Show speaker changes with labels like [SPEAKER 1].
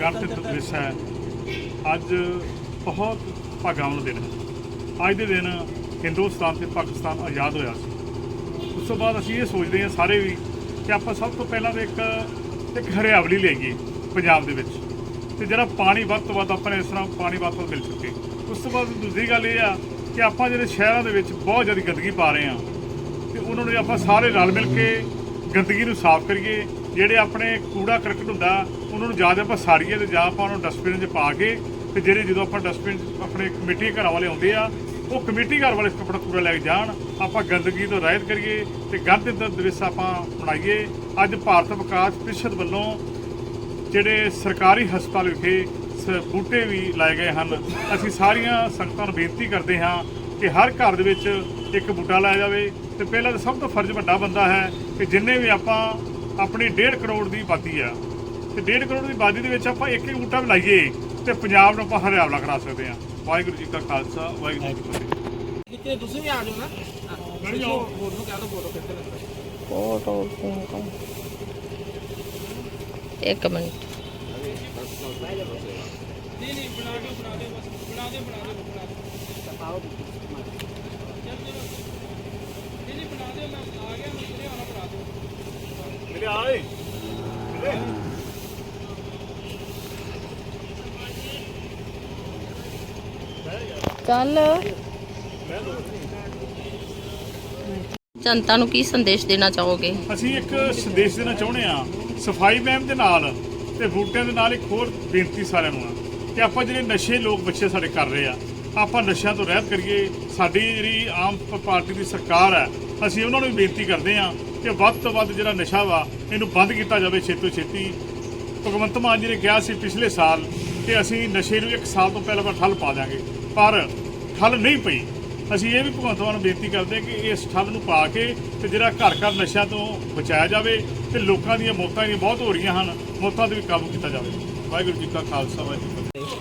[SPEAKER 1] ਗਣਤੰਤਰ ਦਿਵਸ ਹੈ। ਅੱਜ ਬਹੁਤ ਭਾਗਾਂ ਦਿਨ ਹੈ। ਅੱਜ ਦੇ ਦਿਨ ਹਿੰਦੁਸਤਾਨ ਤੇ ਪਾਕਿਸਤਾਨ ਆਜ਼ਾਦ ਹੋਇਆ ਸੀ। ਉਸ ਤੋਂ ਬਾਅਦ ਅਸੀਂ ਇਹ ਸੋਚਦੇ ਹਾਂ ਸਾਰੇ ਵੀ ਕਿ ਆਪਾਂ ਸਭ ਤੋਂ ਪਹਿਲਾਂ ਤਾਂ ਇੱਕ ਇੱਕ ਹਰਿਆਵਲੀ ਲਈਏ ਪੰਜਾਬ ਦੇ ਵਿੱਚ। ਤੇ ਜਿਹੜਾ ਪਾਣੀ ਵੱਧ ਤੋਂ ਵੱਧ ਆਪਾਂ ਇਸ ਤਰ੍ਹਾਂ ਪਾਣੀ ਵੱਧ ਤੋਂ ਵੱਧ ਮਿਲ ਚੁੱਕੇ ਉਸ ਤੋਂ ਬਾਅਦ ਦੂਸਰੀ ਗੱਲ ਇਹ ਆ ਕਿ ਆਪਾਂ ਜਿਹੜੇ ਸ਼ਹਿਰਾਂ ਦੇ ਵਿੱਚ ਬਹੁਤ ਜ਼ਿਆਦਾ ਗੰਦਗੀ ਪਾ ਰਹੇ ਹਾਂ। ਤੇ ਉਹਨਾਂ ਨੂੰ ਆਪਾਂ ਸਾਰੇ ਰਲ ਮਿਲ ਕੇ ਗੰਦਗੀ ਨੂੰ ਸਾਫ਼ ਕਰੀਏ, ਜਿਹੜੇ ਆਪਣੇ ਕੂੜਾ ਕਰਕਟ ਹੁੰਦਾ, ਉਹਨਾਂ ਨੂੰ ਜਾਂ ਤਾਂ ਆਪਾਂ ਸਾੜੀਏ ਤੇ ਜਾਂ ਆਪਾਂ ਉਹਨੂੰ ਡਸਟਬਿਨ 'ਚ ਪਾ ਕੇ ਤੇ ਜਿਹੜੇ ਜਦੋਂ ਆਪਾਂ ਡਸਟਬਿਨ ਆਪਣੇ ਕਮੇਟੀ ਘਰਾਂ ਵਾਲੇ ਆਉਂਦੇ ਆ, ਉਹ ਕਮੇਟੀ ਘਰ ਵਾਲੇ ਆਪਣਾ ਕੂੜਾ ਲੈ ਕੇ ਜਾਣ, ਆਪਾਂ ਗੰਦਗੀ ਤੋਂ ਰਹਿਤ ਕਰੀਏ ਤੇ ਗਣਤੰਤਰ ਦਿਵਸ ਆਪਾਂ ਮਨਾਈਏ ਅੱਜ ਭਾਰਤ ਵਿਕਾਸ ਪ੍ਰੀਸ਼ਦ ਵੱਲੋਂ ਜਿਹੜੇ ਸਰਕਾਰੀ ਹਸਪਤਾਲ ਵਿਖੇ ਸ- ਬੂਟੇ ਵੀ ਲਾਏ ਗਏ ਹਨ। ਅਸੀਂ ਸਾਰੀਆਂ ਸੰਗਤਾਂ ਨੂੰ ਬੇਨਤੀ ਕਰਦੇ ਹਾਂ ਕਿ ਹਰ ਘਰ ਦੇ ਵਿੱਚ ਇੱਕ ਬੂਟਾ ਲਾਇਆ ਜਾਵੇ ਤੇ ਪਹਿਲਾਂ ਤਾਂ ਸਭ ਤੋਂ ਫਰਜ਼ ਵੱਡਾ ਬੰਦਾ ਹੈ ਕਿ ਜਿੰਨੇ ਵੀ ਆਪਾਂ ਆਪਣੀ 1.5 ਕਰੋੜ ਦੀ ਆਬਾਦੀ ਆ ਤੇ 1.5 ਕਰੋੜ ਦੀ ਆਬਾਦੀ ਦੇ ਵਿੱਚ ਆਪਾਂ ਇੱਕ ਇੱਕ ਬੂਟਾ ਵੀ ਲਾਈਏ ਤੇ ਪੰਜਾਬ ਨੂੰ ਆਪਾਂ ਹਰਿਆਵਲਾ ਕਰਾ ਸਕਦੇ ਹਾਂ। ਵਾਹਿਗੁਰੂ ਜੀ ਕਾ ਖਾਲਸਾ ਵਾਹਿਗੁਰੂ ਜੀ ਕੀ ਫਤਿਹ।
[SPEAKER 2] ਕਿਤੇ ਤੁਸੀਂ ਵੀ ਆ ਜਾਓ ਨਾ।
[SPEAKER 1] ਗੜੀ ਆਓ।
[SPEAKER 2] ਬੋਲ ਨੂੰ ਕਹਿ ਦੋ ਫੋਟੋ ਖਿੱਚ ਲੈ
[SPEAKER 3] ਫੋਟੋ ਫੋਟੋ ਇੱਕ ਮਿੰਟ।
[SPEAKER 2] ਨਹੀਂ ਨਹੀਂ ਬਣਾ ਦਿਓ ਬਣਾ ਦਿਓ ਬਸ। ਬਣਾ ਦਿਓ ਬਣਾ ਦਿਓ ਬਣਾ ਦਿਓ। ਆਓ ਚੱਲ ਚਲੋ ਨਹੀਂ ਨਹੀਂ ਬਣਾ ਦਿਓ ਮੈਂ ਆ ਗਿਆ ਮੈਂ ਪੂਰੇ ਆਣਾ ਬਣਾ
[SPEAKER 1] ਮੇਰੇ
[SPEAKER 3] ਚੱਲ। ਜਨਤਾ ਨੂੰ ਕੀ ਸੰਦੇਸ਼ ਦੇਣਾ ਚਾਹੋਗੇ?
[SPEAKER 1] ਅਸੀਂ ਇੱਕ ਸੰਦੇਸ਼ ਦੇਣਾ ਚਾਹੁੰਦੇ ਆ ਸਫ਼ਾਈ ਮੁਹਿੰਮ ਦੇ ਨਾਲ ਤੇ ਬੂਟਿਆਂ ਦੇ ਨਾਲ ਇੱਕ ਹੋਰ ਬੇਨਤੀ ਸਾਰਿਆਂ ਨੂੰ ਆ ਕਿ ਆਪਾਂ ਜਿਹੜੇ ਨਸ਼ੇ ਲੋਕ ਬੱਚੇ ਸਾਡੇ ਕਰ ਰਹੇ ਆ ਆਪਾਂ ਨਸ਼ਿਆਂ ਤੋਂ ਰਹਿਤ ਕਰੀਏ। ਸਾਡੀ ਜਿਹੜੀ ਆਮ ਪਾਰਟੀ ਦੀ ਸਰਕਾਰ ਹੈ ਅਸੀਂ ਉਹਨਾਂ ਨੂੰ ਵੀ ਬੇਨਤੀ ਕਰਦੇ ਆ ਕਿ ਵੱਧ ਤੋਂ ਵੱਧ ਜਿਹੜਾ ਨਸ਼ਾ ਵਾ, ਇਹਨੂੰ ਬੰਦ ਕੀਤਾ ਜਾਵੇ ਛੇਤੀ ਛੇਤੀ। ਭਗਵੰਤ ਮਾਨ ਜੀ ਨੇ ਕਿਹਾ ਸੀ ਪਿਛਲੇ ਸਾਲ ਕਿ ਅਸੀਂ ਨਸ਼ੇ ਨੂੰ ਇੱਕ ਸਾਲ ਤੋਂ ਪਹਿਲਾਂ ਠੱਲ ਪਾ ਦਿਆਂਗੇ, ਪਰ ਠੱਲ ਨਹੀਂ ਪਈ। ਅਸੀਂ ਇਹ ਵੀ ਭਗਵੰਤ ਮਾਨ ਨੂੰ ਬੇਨਤੀ ਕਰਦੇ ਹਾਂ ਕਿ ਇਸ ਠੱਲ ਨੂੰ ਪਾ ਕੇ ਤੇ ਜਿਹੜਾ ਘਰ ਘਰ ਨਸ਼ਿਆਂ ਤੋਂ ਬਚਾਇਆ ਜਾਵੇ ਤੇ ਲੋਕਾਂ ਦੀਆਂ ਮੌਤਾਂ ਜਿਹੜੀਆਂ ਬਹੁਤ ਹੋ ਰਹੀਆਂ ਹਨ, ਮੌਤਾਂ ਤੇ ਵੀ ਕਾਬੂ ਕੀਤਾ ਜਾਵੇ। ਵਾਹਿਗੁਰੂ ਜੀ ਕਾ ਖਾਲਸਾ, ਵਾਹਿਗੁਰੂ ਜੀ ਕੀ ਫਤਿਹ।